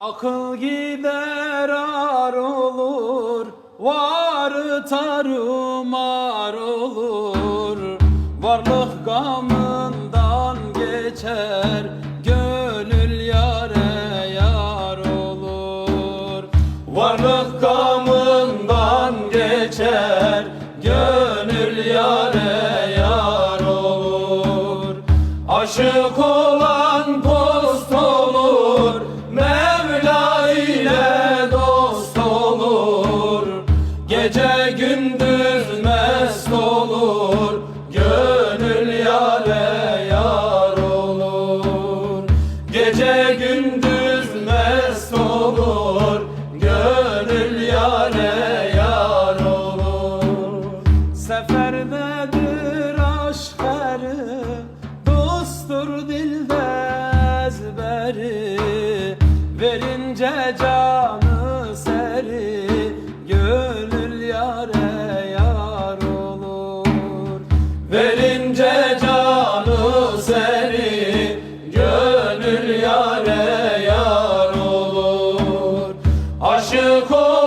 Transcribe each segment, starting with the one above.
Akıl gider ar olur, var tarumar olur. Varlık gamından geçer, gönül yare yar olur. Varlık gamından geçer, gönül yare yar olur. Aşık olan Gece gündüz mest olur, gönül yare yar olur. Gece gündüz mest olur, gönül yare yar olur. Seferdedir aşk eri, dosttur dilde ezberi. Verince canı Verince canı seri, gönül yare yar olur. Aşık olan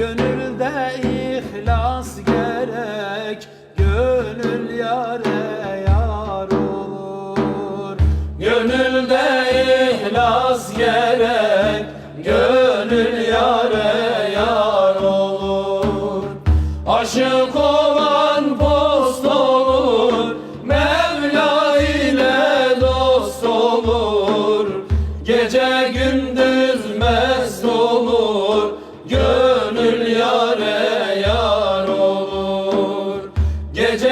Gönülde ihlas gerek, gönül yare yar olur. Gönülde ihlas gerek, gönül yare yar olur. Aşık olan Gece gündüz